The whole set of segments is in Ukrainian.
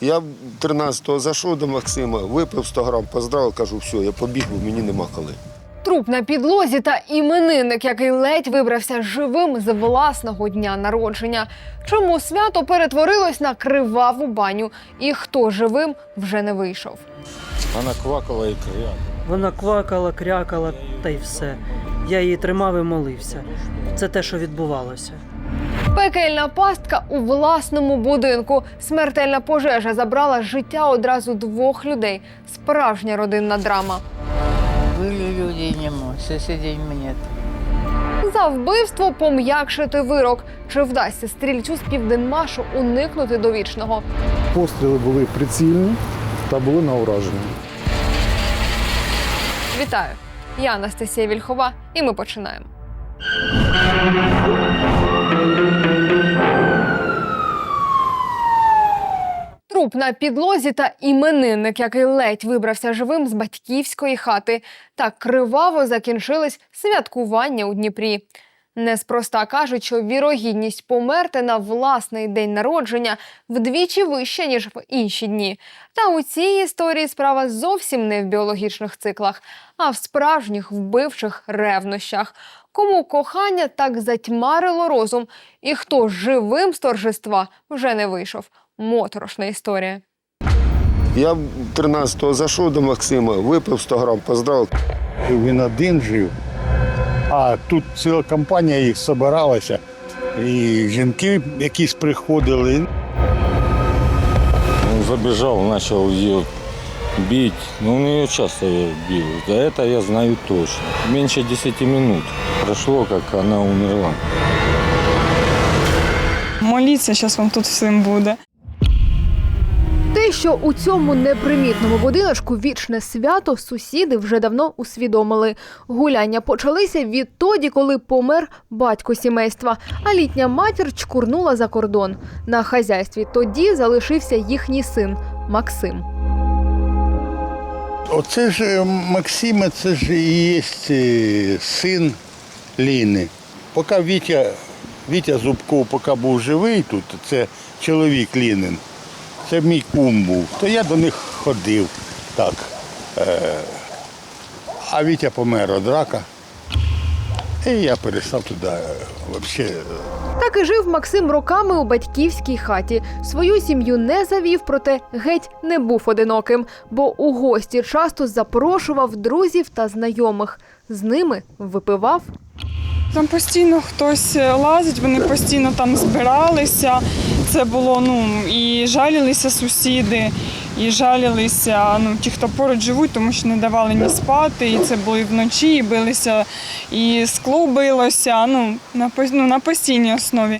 Я 13-го зайшов до Максима, випив 100 грам, поздравив, кажу, все, я побіг, бо мені нема коли. Труп на підлозі та іменинник, який ледь вибрався живим з власного дня народження. Чому свято перетворилось на криваву баню? І хто живим вже не вийшов? Вона квакала і кряла. Вона квакала, крякала та й все. Я її тримав і молився. Це те, що відбувалося. Пекельна пастка у власному будинку. Смертельна пожежа забрала життя одразу двох людей. Справжня родинна драма. Были люди нему, соседей нет. За вбивство пом'якшити вирок. Чи вдасться стрільцю з південмашу уникнути довічного? Постріли були прицільні та були на ураження. Вітаю! Я Анастасія Вільхова, і ми починаємо. Труп на підлозі та іменинник, який ледь вибрався живим з батьківської хати. Так криваво закінчились святкування у Дніпрі. Неспроста кажуть, що вірогідність померти на власний день народження вдвічі вища, ніж в інші дні. Та у цій історії справа зовсім не в біологічних циклах, а в справжніх вбивчих ревнощах. Кому кохання так затьмарило розум, і хто живим з торжества вже не вийшов. Моторошна історія. Я 13-го зайшов до Максима, випив 100 грам, поздравив. Він один жив, а тут ціла компанія їх збиралася. І жінки якісь приходили. Он забежал, начал ее бить. Ну, он ее часто бил. Да это я знаю точно. Меньше 10 минут прошло, как она умерла. Моліться, зараз вам тут всім буде. Те, що у цьому непримітному будиночку вічне свято, сусіди вже давно усвідомили. Гуляння почалися відтоді, коли помер батько сімейства, а літня матір чкурнула за кордон. На хазяйстві тоді залишився їхній син Максим. Оце ж е, Максима, це ж і є е, син Ліни. Поки Вітя, Вітя Зубков поки був живий тут, це чоловік Лінин, це мій кум був, то я до них ходив так. Е, а Вітя помер від рака. І я перестав туди е, взагалі. Так і жив Максим роками у батьківській хаті. Свою сім'ю не завів, проте геть не був одиноким, бо у гості часто запрошував друзів та знайомих. З ними випивав Там постійно хтось лазить, вони постійно там збиралися. Це було ну і жалілися сусіди, і жалілися ну, ті, хто поруч живуть, тому що не давали ні спати. І це було і вночі, і билися, і скло билося. Ну на ну, на постійній основі.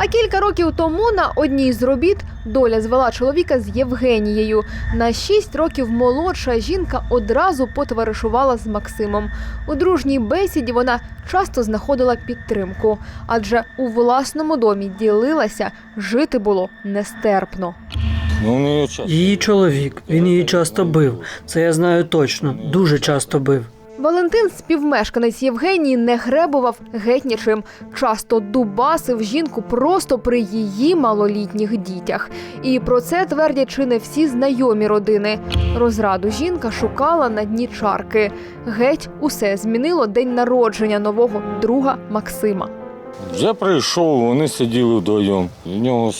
А кілька років тому на одній з робіт доля звела чоловіка з Євгенією. На шість років молодша жінка одразу потоваришувала з Максимом. У дружній бесіді вона часто знаходила підтримку, адже у власному домі ділилася, жити було нестерпно. Ну. Її чоловік, він її часто бив. Це я знаю точно, дуже часто бив. Валентин, співмешканець Євгенії, не гребував геть нічим. Часто дубасив жінку просто при її малолітніх дітях. І про це твердять чи не всі знайомі родини. Розраду жінка шукала на дні чарки. Геть усе змінило день народження нового друга Максима. Я прийшов, вони сиділи вдвоєм. У нього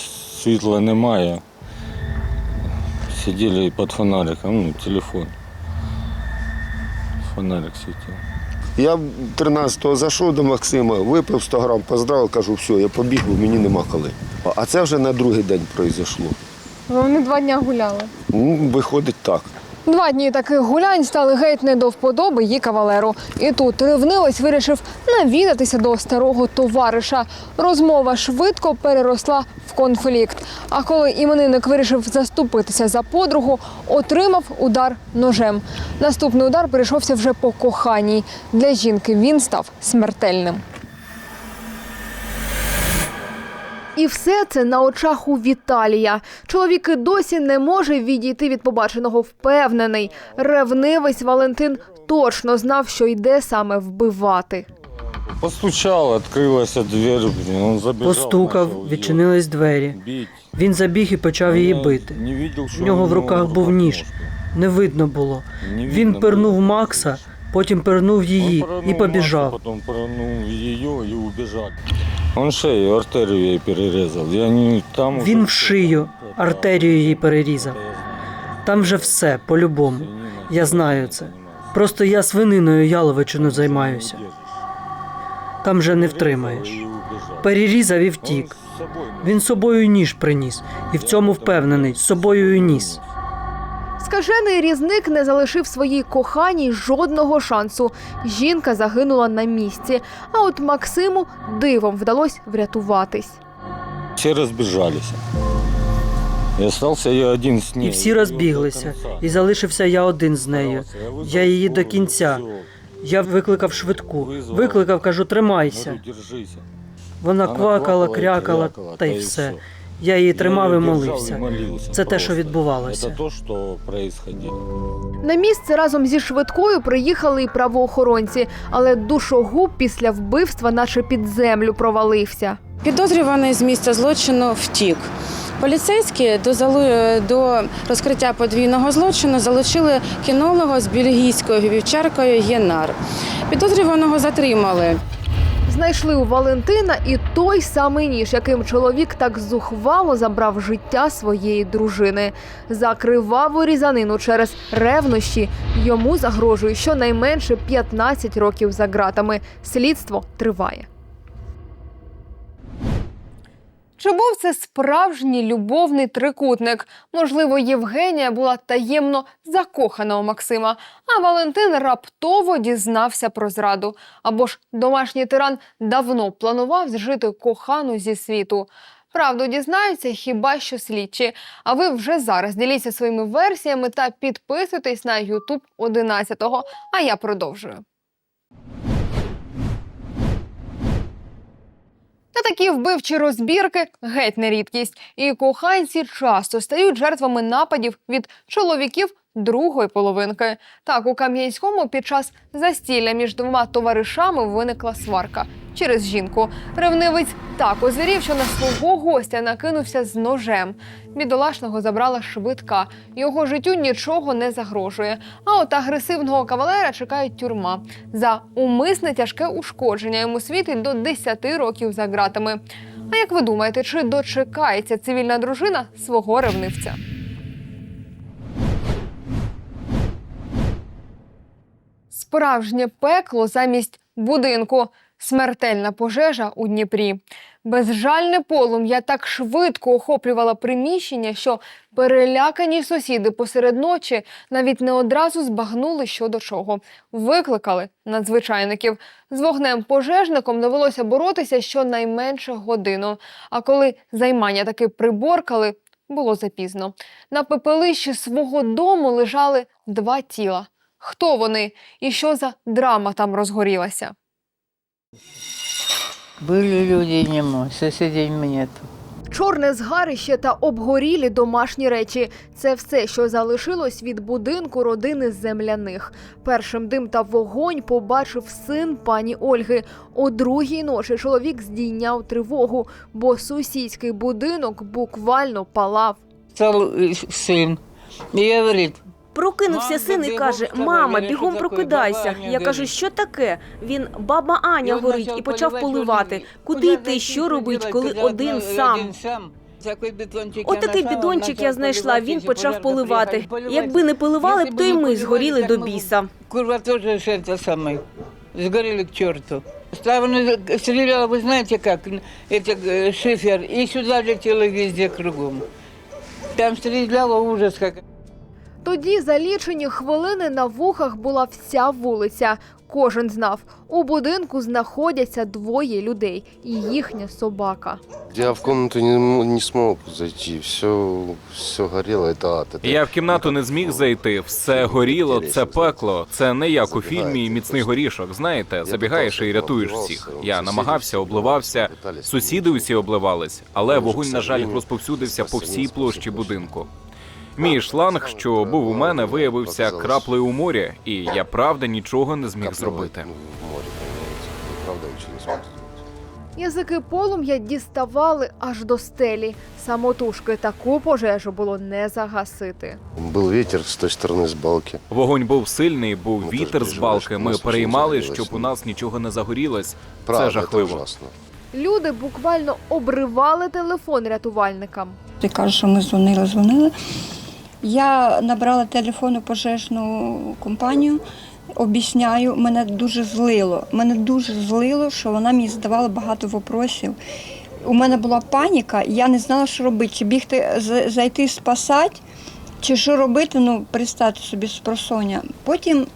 світла немає. Сиділи під фонариком, ну, телефон. Фонарик світив. Я 13-го зайшов до Максима, випив 100 грам, поздравив, кажу, все, я побіг, бо мені нема коли. А це вже на другий день пройшло. Вони два дня гуляли. Ну, виходить так. Два дні таких гулянь стали геть не до вподоби її кавалеру. І тут ревнивець вирішив навідатися до старого товариша. Розмова швидко переросла в конфлікт. А коли іменинник вирішив заступитися за подругу, отримав удар ножем. Наступний удар прийшовся вже по коханій. Для жінки він став смертельним. І все це на очах у Віталія. Чоловік і досі не може відійти від побаченого впевнений. Ревнивець Валентин точно знав, що йде саме вбивати. Постучал, открылась дверь, блин, он забежал. начал Постукав, её відчинились двері. бить. Він забіг і почав її Я бити. Не видел, что В нього у в руках був ніж. нож. Не видно було. Не Він видно пирнув было. Макса, потім пирнув Он її пырнул і побіжав. Машу, Потом пырнул ее и убежал. Он шею, артерию ей перерезал. Я не там уже Він в всё. шию, Это- артерію її перерізав. это я знаю. Там вже все, по-любому. Свинина, Я знаю це. занимаюсь. Просто я свининою яловичину займаюся. Там вже не втримаєш. И убежал. Перерізав і Он втік. с собой носил. Він з собою ніж приніс, і в цьому впевнений, з собою і ніс. Скажений різник не залишив своїй коханій жодного шансу. Жінка загинула на місці. А от Максиму дивом вдалося врятуватись. Все разбежались. И остался я один с ней. І всі розбіглися, і залишився я один з нею. Я її до кінця. Я викликав швидку, викликав, кажу, тримайся. Вона Вона квакала, крякала, та й все. Я її тримав і молився. Це те, що відбувалося. Це те, що происходило. На місце разом зі швидкою приїхали і правоохоронці, але душогуб після вбивства, наче під землю, провалився. Підозрюваний з місця злочину втік. Поліцейські до залу- до розкриття подвійного злочину залучили кінолога з бельгійською вівчаркою Єнар. Підозрюваного затримали. Знайшли у Валентина і той самий ніж, яким чоловік так зухвало забрав життя своєї дружини. За криваву різанину через ревнощі йому загрожує щонайменше 15 років за ґратами. Слідство триває. Чи був це справжній любовний трикутник? Можливо, Євгенія була таємно закохана у Максима, а Валентин раптово дізнався про зраду. Або ж домашній тиран давно планував зжити кохану зі світу. Правду дізнаються хіба що слідчі. А ви вже зараз діліться своїми версіями та підписуйтесь на YouTube 11-го. А я продовжую. Та такі вбивчі розбірки геть не рідкість, і коханці часто стають жертвами нападів від чоловіків другої половинки. Так, у Кам'янському під час застілля між двома товаришами виникла сварка через жінку. Ревнивець так озирів, що на свого гостя накинувся з ножем. Бідолашного забрала швидка. Його життю нічого не загрожує. А от агресивного кавалера чекає тюрма. За умисне тяжке ушкодження йому світить до 10 років за ґратами. А як ви думаєте, чи дочекається цивільна дружина свого ревнивця? Справжнє пекло замість будинку. Смертельна пожежа у Дніпрі. Безжальне полум'я так швидко охоплювало приміщення, що перелякані сусіди посеред ночі навіть не одразу збагнули, що до чого. Викликали надзвичайників. З вогнем пожежником довелося боротися щонайменше годину. А коли займання таки приборкали, було запізно. На пепелищі свого дому лежали два тіла Хто вони і що за драма там розгорілася? Были люди нема, соседей нету. Чорне згарище та обгорілі домашні речі це все, що залишилось від будинку родини земляних. Першим дим та вогонь побачив син пані Ольги. О другій ночі чоловік здійняв тривогу, бо сусідський будинок буквально палав. Стал э, сын и говорит, Прокинувся Мам, син і бігом каже: вставай, Мама, Галя, бігом що таке? прокидайся. Баба Аня Я кажу, горить. що таке? Він баба Аня он горить начал і почав поливать поливати. водой. Куди Куда йти, зайти, що что робить, делать, коли когда один одна- сам? один сам? Такой бетончик я Отакий нашла, бідончик начал я знайшла. поливать, Він эти почав пожарки поливати. приехали поливать. Якби не поливали Если б, бы то й не ми поливали, згоріли так до мы бы- біса. Курва тоже ж это самое. Сгорели к черту. Ставлю, стреляла, вы знаете как, это э, шифер, и сюда летело везде кругом. Там стреляла ужас как. Тоді за лічені хвилини на вухах була вся вулиця. Кожен знав, у будинку знаходяться двоє людей і їхня собака. Я в комнату не, не смог зайти. Все, все горело, это ад. Это... Я в кімнату не зміг зайти. Все горіло, це пекло. Це не як у фільмі Міцний горішок. Знаєте, забігаєш і рятуєш всіх. Я намагався, обливався. Сусіди усі обливались, але вогонь, на жаль, розповсюдився по всій площі будинку. Мій шланг, що був у мене, виявився краплею у морі, і я правда нічого не зміг Капля зробити. Язики полум'я діставали аж до стелі. Самотужки таку пожежу було не загасити. Був вітер з тої сторони з балки. Вогонь був сильний, був Ну, вітер з балки. Ми переймали, щоб у нас нічого не загорілось. Це жахливо. Люди буквально обривали телефон рятувальникам. Ти кажеш, що ми дзвонили, дзвонили. Я набрала телефон у пожежну компанію, об'ясняю, мене дуже злило. Мене дуже злило, що вона мені задавала багато вопросів. У мене була паніка, я не знала, що робити, чи бігти, зайти спасати, чи що робити, ну, представте собі з просоння. Потім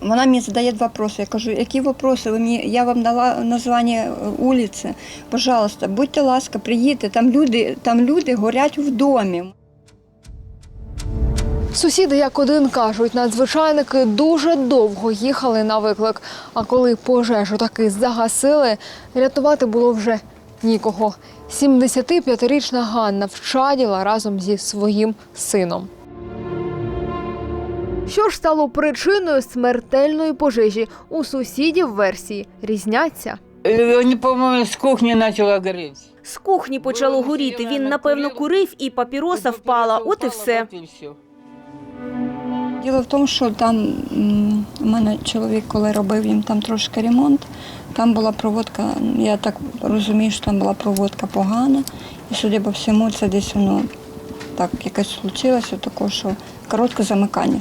вона мені задає два вопроси. Я кажу, які вопроси? Ви мені, я вам дала названня вулиці. Пожалуйста, будьте ласка, приїдьте. Там люди, там люди горять в домі. Сусіди, як один кажуть, надзвичайники дуже довго їхали на виклик. А коли пожежу таки загасили, рятувати було вже нікого. 75-річна Ганна вчаділа разом зі своїм сином. Що ж стало причиною смертельної пожежі? У сусідів версії різняться. Э, Они, по-моему, с кухни начало гореть. З кухні почало горіти. Він, напевно, курив і папіроса впала. От і все. Діло в тому, що там у мене чоловік, коли робив їм там трошки ремонт, там була проводка, я так розумію, що там була проводка погана. І судя по всьому, це десь воно так якось случилося, таке, що коротке замикання.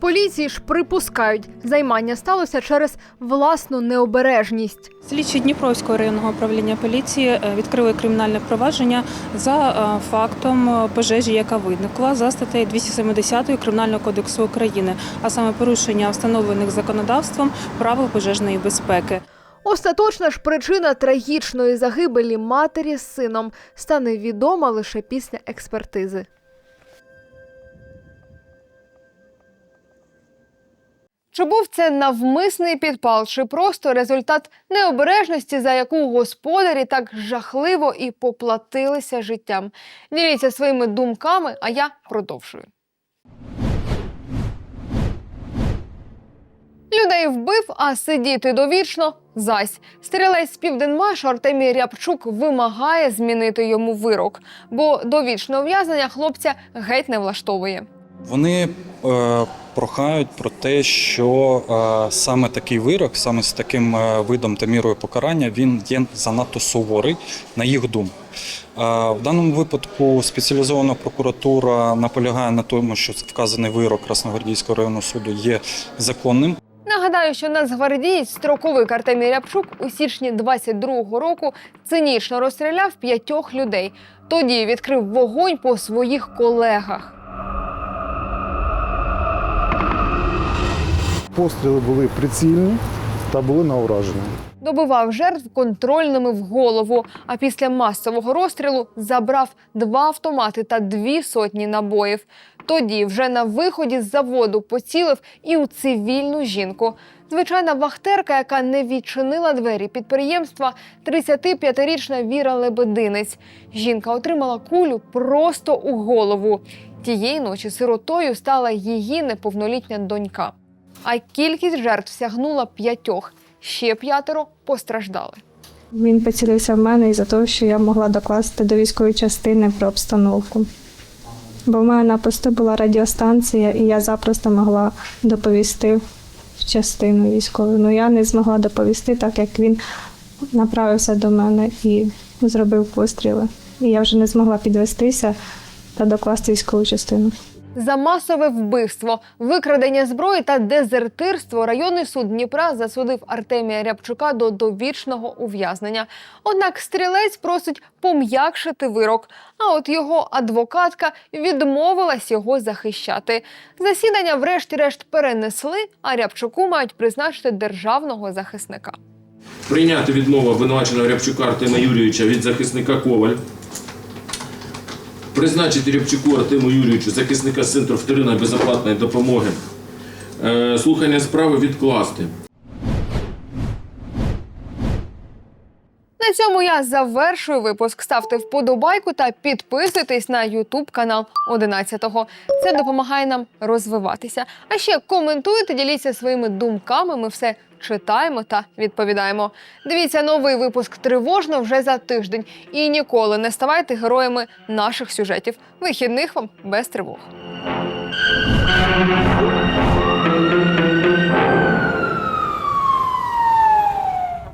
Поліції ж припускають, займання сталося через власну необережність. Слідчі Дніпровського районного управління поліції е, відкрили кримінальне провадження за е, фактом е, пожежі, яка виникла за статтею 270 Кримінального кодексу України, а саме порушення встановлених законодавством правил пожежної безпеки. Остаточна ж причина трагічної загибелі матері з сином стане відома лише після експертизи. Чи був це навмисний підпал, чи просто результат необережності, за яку господарі так жахливо і поплатилися життям? Діліться своїми думками, а я продовжую. Людей вбив, а сидіти довічно зась. Стрілець з Південмашу Артемій Рябчук вимагає змінити йому вирок, бо довічне ув'язнення хлопця геть не влаштовує. Вони е, прохають про те, що е, саме такий вирок, саме з таким е, видом та мірою покарання, він є занадто суворий, на їх думку. Е, в даному випадку спеціалізована прокуратура наполягає на тому, що вказаний вирок Красногвардійського районного суду є законним. Нагадаю, що нацгвардієць строковик Артемій Рябчук у січні 22-го року цинічно розстріляв п'ятьох людей. Тоді відкрив вогонь по своїх колегах. Постріли були прицільні та були на ураження. Добивав жертв контрольними в голову, а після масового розстрілу забрав два автомати та дві сотні набоїв. Тоді, вже на виході з заводу, поцілив і у цивільну жінку. Звичайна вахтерка, яка не відчинила двері підприємства, 35-річна Віра Лебединець. Жінка отримала кулю просто у голову. Тієї ночі сиротою стала її неповнолітня донька. А кількість жертв сягнула п'ятьох. Ще п'ятеро постраждали. Він поцілився в мене із-за того, що я могла докласти до військової частини про обстановку. Бо в мене на посту була радіостанція, і я запросто могла доповісти в частину військову. Ну я не змогла доповісти, так як він направився до мене і зробив постріли. І я вже не змогла підвестися та докласти військову частину. За масове вбивство, викрадення зброї та дезертирство районний суд Дніпра засудив Артемія Рябчука до довічного ув'язнення. Однак стрілець просить пом'якшити вирок. А от його адвокатка відмовилась його захищати. Засідання, врешті-решт, перенесли, а Рябчуку мають призначити державного захисника. Прийняти відмову обвинуваченого Рябчука Артема Юрійовича від захисника Коваль. Призначити Рябчуку Артему Юрійовичу захисника центру вторинної безоплатної допомоги. Е, Слухання справи відкласти. На цьому я завершую випуск. Ставте вподобайку та підписуйтесь на Ютуб канал 11-го. Це допомагає нам розвиватися. А ще коментуйте, діліться своїми думками. Ми все читаємо та відповідаємо. Дивіться новий випуск тривожно вже за тиждень. І ніколи не ставайте героями наших сюжетів. Вихідних вам без тривог.